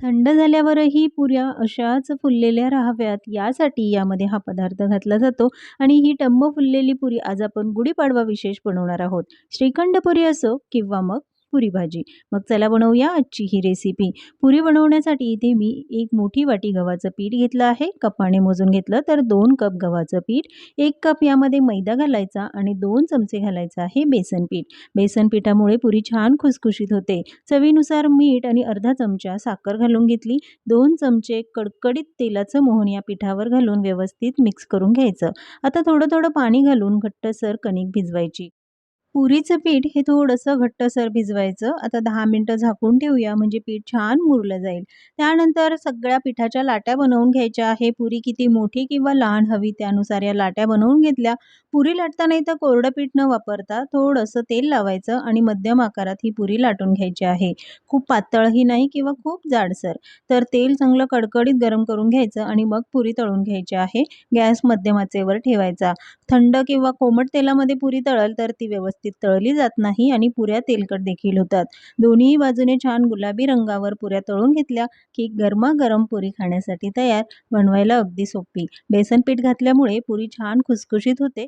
थंड झाल्यावरही पुऱ्या अशाच फुललेल्या राहाव्यात यासाठी यामध्ये हा पदार्थ घातला जातो आणि ही टम्म फुललेली पुरी आज आपण गुढीपाडवा विशेष बनवणार आहोत. श्रीखंड पुरी असो किंवा मग पुरी भाजी. मग चला बनवूया आजची ही रेसिपी पुरी बनवण्यासाठी इथे मी एक मोठी वाटी गव्हाचं पीठ घेतलं आहे. कपाने मोजून घेतलं तर दोन कप गव्हाचं पीठ एक कप यामध्ये मैदा घालायचा आणि दोन चमचे घालायचं आहे बेसन पीठ. बेसन पिठामुळे पुरी छान खुसखुशीत होते. चवीनुसार मीठ आणि अर्धा चमचा साखर घालून घेतली. दोन चमचे कडकडीत तेलाचं मोहन या पिठावर घालून व्यवस्थित मिक्स करून घ्यायचं. आता थोडं थोडं पाणी घालून घट्टसर कणिक भिजवायची. पुरीचं पीठ हे थोडंसं घट्टसर भिजवायचं. आता दहा मिनटं झाकून ठेवूया म्हणजे पीठ छान मुरलं जाईल. त्यानंतर सगळ्या पिठाच्या लाट्या बनवून घ्यायच्या आहे. पुरी किती मोठी किंवा लहान हवी त्यानुसार या लाट्या बनवून घेतल्या. पुरी लाटताना इथं कोरडं पीठ न वापरता थोडंसं तेल लावायचं आणि मध्यम आकारात ही पुरी लाटून घ्यायची आहे. खूप पातळही नाही किंवा खूप जाडसर. तर तेल चांगलं कडकडीत गरम करून घ्यायचं आणि मग पुरी तळून घ्यायची आहे. गॅस मध्यमाचेवर ठेवायचा. थंड किंवा कोमट तेलामध्ये पुरी तळल तर ती व्यवस्थित व्यवस्थित तळली जात नाही आणि पुऱ्या तेलकट देखील होतात. दोन्ही बाजूने छान गुलाबी रंगावर पुऱ्या तळून घेतल्या की गरमागरम पुरी खाण्यासाठी तयार बनवायला अगदी सोपी. बेसन पीठ घातल्यामुळे पुरी छान खुसखुशीत होते.